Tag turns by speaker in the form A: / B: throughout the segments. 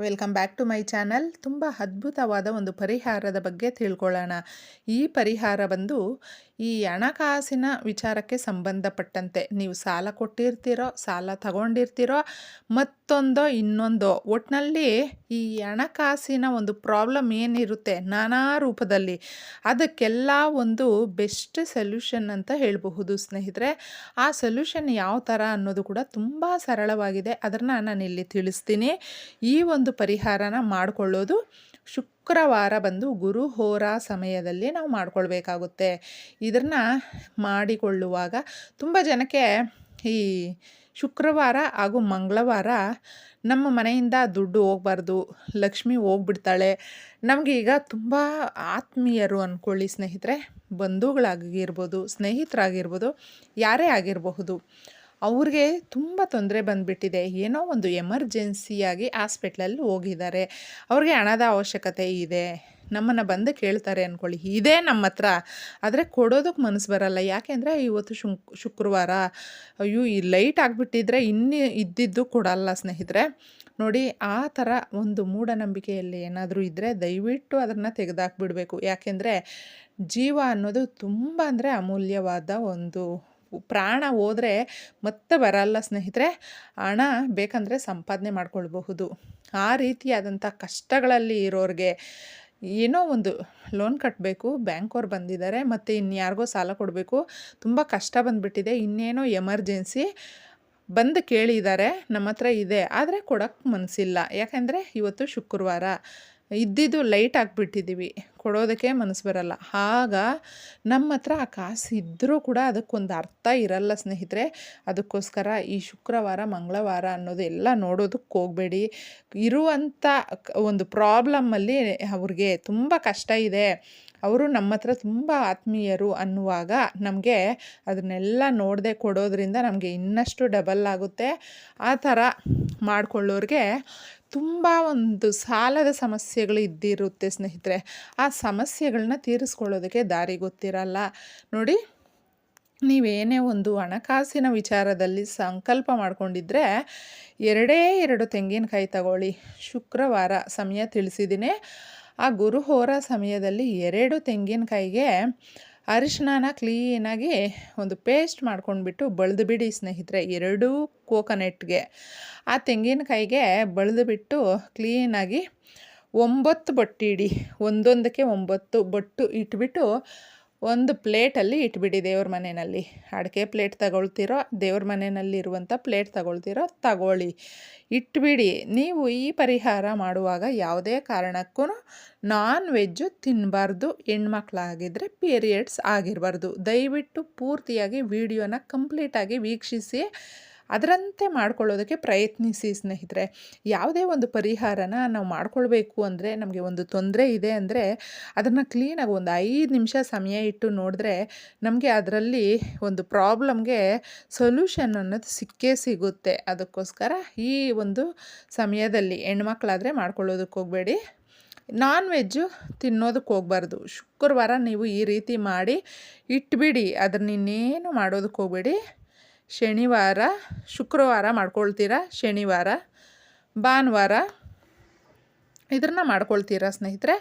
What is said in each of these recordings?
A: Welcome back to my channel. ತುಂಬ ಅದ್ಭುತವಾದ ಒಂದು ಪರಿಹಾರದ ಬಗ್ಗೆ ತಿಳ್ಕೊಳ್ಳೋಣ. ಈ ಪರಿಹಾರ ಬಂದು ಈ ಹಣಕಾಸಿನ ವಿಚಾರಕ್ಕೆ ಸಂಬಂಧಪಟ್ಟಂತೆ ನೀವು ಸಾಲ ಕೊಟ್ಟಿರ್ತೀರೋ, ಸಾಲ ತಗೊಂಡಿರ್ತೀರೋ, ಮತ್ತೊಂದೋ, ಇನ್ನೊಂದೋ ಒಟ್ಟಿನಲ್ಲಿ ಈ ಹಣಕಾಸಿನ ಒಂದು ಪ್ರಾಬ್ಲಮ್ ಏನಿರುತ್ತೆ ನಾನಾ ರೂಪದಲ್ಲಿ ಅದಕ್ಕೆಲ್ಲ ಒಂದು ಬೆಸ್ಟ್ ಸೊಲ್ಯೂಷನ್ ಅಂತ ಹೇಳಬಹುದು ಸ್ನೇಹಿತರೆ. ಆ ಸೊಲ್ಯೂಷನ್ ಯಾವ ಥರ ಅನ್ನೋದು ಕೂಡ ತುಂಬ ಸರಳವಾಗಿದೆ. ಅದನ್ನು ನಾನು ಇಲ್ಲಿ ತಿಳಿಸ್ತೀನಿ. ಈ ಒಂದು ಪರಿಹಾರನ ಮಾಡಿಕೊಳ್ಳೋದು ಶುಕ್ರವಾರ ಬಂದು ಗುರು ಹೋರ ಸಮಯದಲ್ಲಿ ನಾವು ಮಾಡಿಕೊಳ್ಬೇಕಾಗುತ್ತೆ. ಇದನ್ನ ಮಾಡಿಕೊಳ್ಳುವಾಗ ತುಂಬ ಜನಕ್ಕೆ ಈ ಶುಕ್ರವಾರ ಹಾಗೂ ಮಂಗಳವಾರ ನಮ್ಮ ಮನೆಯಿಂದ ದುಡ್ಡು ಹೋಗ್ಬಾರ್ದು, ಲಕ್ಷ್ಮಿ ಹೋಗ್ಬಿಡ್ತಾಳೆ. ನಮಗೆ ಈಗ ತುಂಬ ಆತ್ಮೀಯರು ಅಂದ್ಕೊಳ್ಳಿ ಸ್ನೇಹಿತರೆ, ಬಂಧುಗಳಾಗಿರ್ಬೋದು, ಸ್ನೇಹಿತರಾಗಿರ್ಬೋದು, ಯಾರೇ ಆಗಿರಬಹುದು. ಅವ್ರಿಗೆ ತುಂಬ ತೊಂದರೆ ಬಂದುಬಿಟ್ಟಿದೆ. ಏನೋ ಒಂದು ಎಮರ್ಜೆನ್ಸಿಯಾಗಿ ಹಾಸ್ಪಿಟ್ಲಲ್ಲಿ ಹೋಗಿದ್ದಾರೆ. ಅವ್ರಿಗೆ ಹಣದ ಅವಶ್ಯಕತೆ ಇದೆ. ನಮ್ಮನ್ನು ಬಂದು ಕೇಳ್ತಾರೆ ಅಂದ್ಕೊಳ್ಳಿ ಇದೇ ನಮ್ಮ ಹತ್ರ. ಆದರೆ ಕೊಡೋದಕ್ಕೆ ಮನಸ್ಸು ಬರಲ್ಲ. ಯಾಕೆಂದರೆ ಇವತ್ತು ಶುಂಕ್ ಶುಕ್ರವಾರ. ಅಯ್ಯೋ, ಈ ಲೈಟ್ ಆಗಿಬಿಟ್ಟಿದ್ರೆ ಇನ್ನೂ, ಇದ್ದಿದ್ದು ಕೊಡಲ್ಲ ಸ್ನೇಹಿತರೆ. ನೋಡಿ, ಆ ಥರ ಒಂದು ಮೂಢನಂಬಿಕೆಯಲ್ಲಿ ಏನಾದರೂ ಇದ್ದರೆ ದಯವಿಟ್ಟು ಅದನ್ನು ತೆಗೆದಾಕ್ಬಿಡಬೇಕು. ಯಾಕೆಂದರೆ ಜೀವ ಅನ್ನೋದು ತುಂಬ ಅಂದರೆ ಅಮೂಲ್ಯವಾದ ಒಂದು ಪ್ರಾಣ ಹೋದರೆ ಮತ್ತೆ ಬರಲ್ಲ ಸ್ನೇಹಿತರೆ. ಹಣ ಬೇಕಂದರೆ ಸಂಪಾದನೆ ಮಾಡ್ಕೊಳ್ಬಹುದು. ಆ ರೀತಿಯಾದಂಥ ಕಷ್ಟಗಳಲ್ಲಿ ಇರೋರಿಗೆ ಏನೋ ಒಂದು ಲೋನ್ ಕಟ್ಟಬೇಕು ಬ್ಯಾಂಕವ್ರು ಬಂದಿದ್ದಾರೆ, ಮತ್ತು ಇನ್ಯಾರಿಗೋ ಸಾಲ ಕೊಡಬೇಕು. ತುಂಬ ಕಷ್ಟ ಬಂದುಬಿಟ್ಟಿದೆ, ಇನ್ನೇನೋ ಎಮರ್ಜೆನ್ಸಿ ಬಂದು ಕೇಳಿದ್ದಾರೆ, ನಮ್ಮ ಹತ್ರ ಇದೆ, ಆದರೆ ಕೊಡೋಕ್ಕೆ ಮನಸ್ಸಿಲ್ಲ ಯಾಕೆಂದರೆ ಇವತ್ತು ಶುಕ್ರವಾರ. ಇದ್ದಿದ್ದು ಲೈಟ್ ಹಾಕ್ಬಿಟ್ಟಿದ್ದೀವಿ ಕೊಡೋದಕ್ಕೆ ಮನಸ್ಸು ಬರಲ್ಲ. ಆಗ ನಮ್ಮ ಹತ್ರ ಆ ಕಾಸು ಇದ್ದರೂ ಕೂಡ ಅದಕ್ಕೊಂದು ಅರ್ಥ ಇರಲ್ಲ ಸ್ನೇಹಿತರೆ. ಅದಕ್ಕೋಸ್ಕರ ಈ ಶುಕ್ರವಾರ, ಮಂಗಳವಾರ ಅನ್ನೋದು ಎಲ್ಲ ನೋಡೋದಕ್ಕೆ ಹೋಗಬೇಡಿ. ಇರುವಂಥ ಒಂದು ಪ್ರಾಬ್ಲಮ್ಮಲ್ಲಿ ಅವ್ರಿಗೆ ತುಂಬ ಕಷ್ಟ ಇದೆ. ಅವರು ನಮ್ಮ ಹತ್ರ ತುಂಬ ಆತ್ಮೀಯರು ಅನ್ನುವಾಗ ನಮಗೆ ಅದನ್ನೆಲ್ಲ ನೋಡದೆ ಕೊಡೋದ್ರಿಂದ ನಮಗೆ ಇನ್ನಷ್ಟು ಡಬಲ್ ಆಗುತ್ತೆ. ಆ ಥರ ಮಾಡಿಕೊಳ್ಳೋರಿಗೆ ತುಂಬ ಒಂದು ಸಾಲದ ಸಮಸ್ಯೆಗಳು ಇದ್ದಿರುತ್ತೆ ಸ್ನೇಹಿತರೆ. ಆ ಸಮಸ್ಯೆಗಳನ್ನ ತೀರಿಸ್ಕೊಳ್ಳೋದಕ್ಕೆ ದಾರಿ ಗೊತ್ತಿರಲ್ಲ. ನೋಡಿ ನೀವೇನೇ ಒಂದು ಹಣಕಾಸಿನ ವಿಚಾರದಲ್ಲಿ ಸಂಕಲ್ಪ ಮಾಡಿಕೊಂಡಿದ್ರೆ ಎರಡೇ ಎರಡು ತೆಂಗಿನಕಾಯಿ ತಗೊಳ್ಳಿ. ಶುಕ್ರವಾರ, ಸಮಯ ತಿಳಿಸಿದ್ದೀನಿ. ಆ ಗುರು ಹೋರ ಸಮಯದಲ್ಲಿ ಎರಡು ತೆಂಗಿನಕಾಯಿಗೆ ಅರಿಶಿನ ಕ್ಲೀನಾಗಿ ಒಂದು ಪೇಸ್ಟ್ ಮಾಡ್ಕೊಂಡ್ಬಿಟ್ಟು ಬಳ್ದು ಬಿಡಿ ಸ್ನೇಹಿತರೆ, ಎರಡೂ ಕೋಕೋನೆಟ್ಗೆ ಆ ತೆಂಗಿನಕಾಯಿಗೆ ಬಳ್ದು ಬಿಟ್ಟು ಕ್ಲೀನಾಗಿ ಒಂಬತ್ತು ಬಟ್ಟಿಡಿ ಒಂದೊಂದಕ್ಕೆ ಒಂಬತ್ತು ಬೊಟ್ಟು ಇಟ್ಬಿಟ್ಟು ಒಂದು ಪ್ಲೇಟಲ್ಲಿ ಇಟ್ಬಿಡಿ ದೇವ್ರ ಮನೆಯಲ್ಲಿ. ಅಡಿಕೆ ಪ್ಲೇಟ್ ತಗೊಳ್ತಿರೋ, ದೇವ್ರ ಮನೆಯಲ್ಲಿರುವಂಥ ಪ್ಲೇಟ್ ತಗೊಳ್ತಿರೋ ತಗೊಳ್ಳಿ. ಇಟ್ಬಿಡಿ. ನೀವು ಈ ಪರಿಹಾರ ಮಾಡುವಾಗ ಯಾವುದೇ ಕಾರಣಕ್ಕೂ ನಾನ್ ವೆಜ್ಜು ತಿನ್ನಬಾರ್ದು ಹೆಣ್ಮಕ್ಳಾಗಿದ್ದರೆ ಪೀರಿಯಡ್ಸ್ ಆಗಿರಬಾರ್ದು. ದಯವಿಟ್ಟು ಪೂರ್ತಿಯಾಗಿ ವಿಡಿಯೋನ ಕಂಪ್ಲೀಟಾಗಿ ವೀಕ್ಷಿಸಿ. ಅದರಂತೆ ಮಾಡ್ಕೊಳ್ಳೋದಕ್ಕೆ ಪ್ರಯತ್ನಿಸಿ ಸ್ನೇಹಿತರೆ. ಯಾವುದೇ ಒಂದು ಪರಿಹಾರನ ನಾವು ಮಾಡ್ಕೊಳ್ಬೇಕು ಅಂದರೆ ನಮಗೆ ಒಂದು ತೊಂದರೆ ಇದೆ ಅಂದರೆ ಅದನ್ನು ಕ್ಲೀನಾಗಿ ಒಂದು ಐದು ನಿಮಿಷ ಸಮಯ ಇಟ್ಟು ನೋಡಿದ್ರೆ ನಮಗೆ ಅದರಲ್ಲಿ ಒಂದು ಪ್ರಾಬ್ಲಮ್ಗೆ ಸೊಲ್ಯೂಷನ್ ಅನ್ನೋದು ಸಿಕ್ಕೇ ಸಿಗುತ್ತೆ. ಅದಕ್ಕೋಸ್ಕರ ಈ ಒಂದು ಸಮಯದಲ್ಲಿ ಹೆಣ್ಮಕ್ಳಾದರೆ ಮಾಡ್ಕೊಳ್ಳೋದಕ್ಕೆ ಹೋಗಬೇಡಿ. ನಾನ್ ವೆಜ್ಜು ತಿನ್ನೋದಕ್ಕೆ ಹೋಗ್ಬಾರ್ದು. ಶುಕ್ರವಾರ ನೀವು ಈ ರೀತಿ ಮಾಡಿ ಇಟ್ಬಿಡಿ. ಅದನ್ನ ಇನ್ನೇನು ಮಾಡೋದಕ್ಕೆ ಹೋಗಬೇಡಿ. ಶನಿವಾರ, ಶುಕ್ರವಾರ ಮಾಡ್ಕೊಳ್ತೀರಾ? ಶನಿವಾರ, ಭಾನುವಾರ ಇದನ್ನು ಮಾಡ್ಕೊಳ್ತೀರಾ ಸ್ನೇಹಿತರೆ?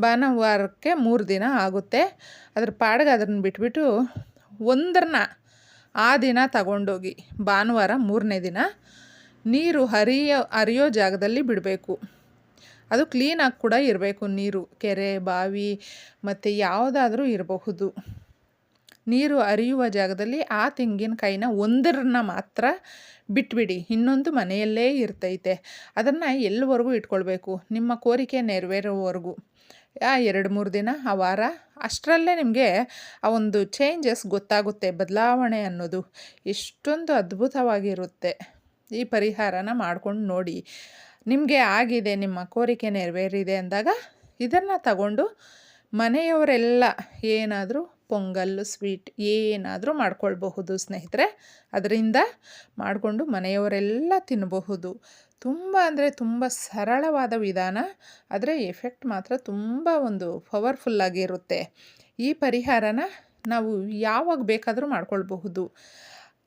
A: ಭಾನುವಾರಕ್ಕೆ ಮೂರು ದಿನ ಆಗುತ್ತೆ. ಅದ್ರ ಪಾಡ್ಗೆ ಅದನ್ನು ಬಿಟ್ಬಿಟ್ಟು ಒಂದರನ್ನ ಆ ದಿನ ತಗೊಂಡೋಗಿ, ಭಾನುವಾರ ಮೂರನೇ ದಿನ ನೀರು ಹರಿಯೋ ಹರಿಯೋ ಜಾಗದಲ್ಲಿ ಬಿಡಬೇಕು. ಅದು ಕ್ಲೀನಾಗಿ ಕೂಡ ಇರಬೇಕು, ನೀರು, ಕೆರೆ, ಬಾವಿ ಮತ್ತು ಯಾವುದಾದ್ರೂ ಇರಬಹುದು. ನೀರು ಅರಿಯುವ ಜಾಗದಲ್ಲಿ ಆ ತೆಂಗಿನಕಾಯಿನ ಒಂದರನ್ನ ಮಾತ್ರ ಬಿಟ್ಬಿಡಿ. ಇನ್ನೊಂದು ಮನೆಯಲ್ಲೇ ಇರ್ತೈತೆ. ಅದನ್ನು ಎಲ್ಲಿವರೆಗೂ ಇಟ್ಕೊಳ್ಬೇಕು? ನಿಮ್ಮ ಕೋರಿಕೆ ನೆರವೇರೋವರೆಗೂ ಆ ಎರಡು ಮೂರು ದಿನ, ಆ ವಾರ, ಅಷ್ಟರಲ್ಲೇ ನಿಮಗೆ ಆ ಒಂದು ಚೇಂಜಸ್ ಗೊತ್ತಾಗುತ್ತೆ, ಬದಲಾವಣೆ ಅನ್ನೋದು. ಎಷ್ಟೊಂದು ಅದ್ಭುತವಾಗಿರುತ್ತೆ ಈ ಪರಿಹಾರನ ಮಾಡ್ಕೊಂಡು ನೋಡಿ. ನಿಮಗೆ ಆಗಿದೆ, ನಿಮ್ಮ ಕೋರಿಕೆ ನೆರವೇರಿದೆ ಅಂದಾಗ ಇದನ್ನು ತಗೊಂಡು ಮನೆಯವರೆಲ್ಲ ಏನಾದರೂ ಪೊಂಗಲ್ಲು, ಸ್ವೀಟ್ ಏನಾದರೂ ಮಾಡ್ಕೊಳ್ಬಹುದು ಸ್ನೇಹಿತರೆ. ಅದರಿಂದ ಮಾಡಿಕೊಂಡು ಮನೆಯವರೆಲ್ಲ ತಿನ್ನಬಹುದು ತುಂಬ ಅಂದರೆ ತುಂಬ ಸರಳವಾದ ವಿಧಾನ. ಆದರೆ ಎಫೆಕ್ಟ್ ಮಾತ್ರ ತುಂಬ ಒಂದು ಪವರ್ಫುಲ್ಲಾಗಿರುತ್ತೆ ಈ ಪರಿಹಾರನ ನಾವು ಯಾವಾಗ ಬೇಕಾದರೂ ಮಾಡ್ಕೊಳ್ಬಹುದು.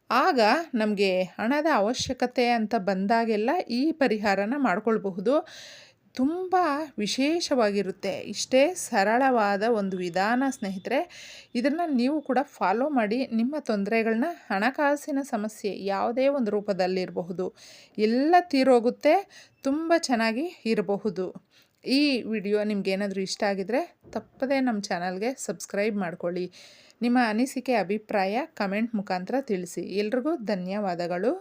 A: ಆಗ ನಮಗೆ ಹಣದ ಅವಶ್ಯಕತೆ ಅಂತ ಬಂದಾಗೆಲ್ಲ ಈ ಪರಿಹಾರನ ಮಾಡ್ಕೊಳ್ಬಹುದು. ತುಂಬ ವಿಶೇಷವಾಗಿರುತ್ತೆ. ಇಷ್ಟೇ ಸರಳವಾದ ಒಂದು ವಿಧಾನ ಸ್ನೇಹಿತರೆ, ಇದನ್ನು ನೀವು ಕೂಡ ಫಾಲೋ ಮಾಡಿ ನಿಮ್ಮ ತೊಂದರೆಗಳನ್ನ ಹಣಕಾಸಿನ ಸಮಸ್ಯೆ ಯಾವುದೇ ಒಂದು ರೂಪದಲ್ಲಿರಬಹುದು. ಎಲ್ಲ ತೀರೋಗುತ್ತೆ, ತುಂಬ ಚೆನ್ನಾಗಿ ಇರಬಹುದು. ಈ ವಿಡಿಯೋ ನಿಮಗೇನಾದರೂ ಇಷ್ಟ ಆಗಿದರೆ ತಪ್ಪದೇ ನಮ್ಮ ಚಾನಲ್ಗೆ ಸಬ್ಸ್ಕ್ರೈಬ್ ಮಾಡಿಕೊಳ್ಳಿ. ನಿಮ್ಮ ಅನಿಸಿಕೆ, ಅಭಿಪ್ರಾಯ ಕಮೆಂಟ್ ಮುಖಾಂತರ ತಿಳಿಸಿ. ಎಲ್ರಿಗೂ ಧನ್ಯವಾದಗಳು.